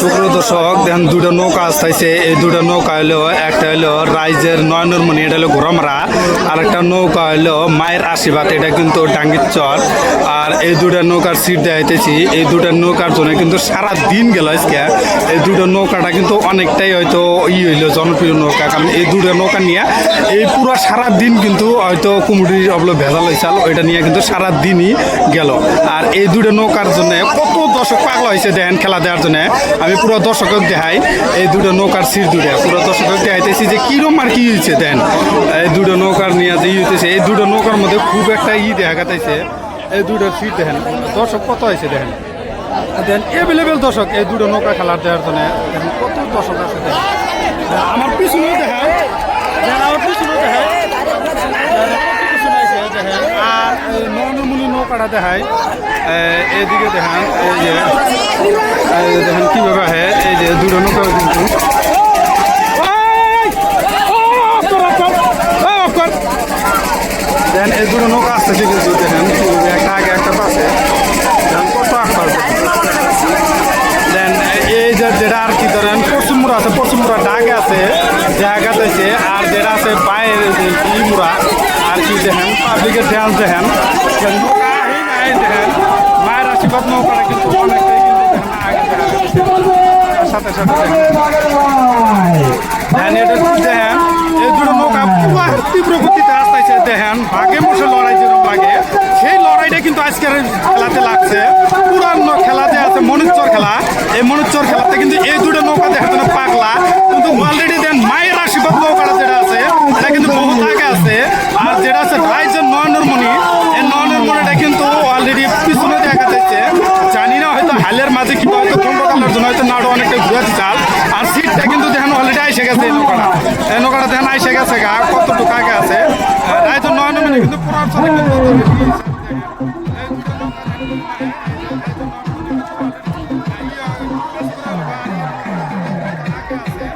শুক্র দর্শক দেখেন দুটো নৌকা আসতেছে। এই দুটো নৌকা হলো, একটা হলো রাইজের নয়নরমণি, এটা হলো ঘোরামরা আর একটা নৌকা হলো মায়ের আশীর্বাদ, এটা কিন্তু ডাঙ্গির চর। আর এই দুটো নৌকার সিট দেখাইতেছি এই দুটো নৌকার জন্য কিন্তু সারা দিন গেল আজকে। এই দুটো নৌকাটা কিন্তু অনেকটাই হয়তো ই হইল, জনপ্রিয় নৌকা। কারণ এই দুটো নৌকা নিয়ে এই পুরো সারা দিন কিন্তু হয়তো কুমুটির অবলো ভেজাল হয়েছিল ওইটা নিয়ে কিন্তু সারা দিনই গেল। আর এই দুটো নৌকার জন্য কত দর্শক পাগলা হয়েছে দেন খেলা দেওয়ার জন্য। আমি পুরো দর্শকক দেখাই, এই দুটো নৌকার সির দুটো। পুরো দর্শকক দেখাইতেছি যে কিরম আর কি হয়েছে দেন এই দুটো নৌকার নিয়ে যে হইতেছে, এই দুটো নৌকার মধ্যে খুব একটা ই দেখা গেছে এই দুটো সির দেখেন, দর্শক কত হয়েছে দেখেন। দেন এভেলেবেল দর্শক, এই দুটো নৌকা খেলার দেওয়ার জন্য। কত দর্শক আছে দেখেন আমার পিছনেও দেখায় দেখেন আমার পিছনেও দেখায় আর এই দেখায় এ, এদিকে দেখান এই যে দেখেন কীভাবে আহে এই যে দুটো নৌকা কিন্তু! দেখেন এই দুটো নৌকা আসতেছে কিন্তু দেখেন কীভাবে একটা আগে একটা পাশে। দেখেন কত আকার দেন এই যে যেটা আর কি ধরেন পশ্চিম মুড়া আছে পশ্চিমমুড়া ডাকে আছে জায়গাতে আছে আর যেটা আছে বাইরে ই মুড়া আর কি দেখেন পাবলিকের ড্যান্স দেখেন দেখেন, নৌকা আহি নাই দেখেন মায়ের আশীর্বাদ নৌকাটা কিন্তু অনেকটাই কিন্তু দেখেন আগে দেখা যাচ্ছে। তার সাথে সাথে দেখেন দেখেন এটা কি দেখেন? এই দুটো নৌকা পুরো তীব্র গতিতে আসতেছে দেখেন। ভাগে বসে লড়াই যেরকম লাগে সেই লড়াইটা কিন্তু আজকের খেলাতে লাগছে। পুরানো খেলাতে আছে মনুচ্চর খেলা। এই মনুচ্চর খেলাতে কিন্তু এই দুটো নৌকা দেখার জন্য পাগলা। কিন্তু অলরেডি দেন মায়ের আশীর্বাদ নৌকাটা যেটা আছে এটা কিন্তু বহুত আগে আছে। আর যেটা আছে রাইজের নয়নরমণি এই নয়নরমণিটা কিন্তু অলরেডি পিছনে দেখা যাচ্ছে। জানি না হয়তো হালের মাঝে কিংবা হয়তো নাড়ু অনেকটা ঘুরাতে চাল। আর সিটটা কিন্তু দেখেন অলরেডি আইসে গেছে এই নৌকাটা। এই নৌকাটা দেখেন আইসে গেছে গা, কতটুকু আগে আছে। নয় কিন্তু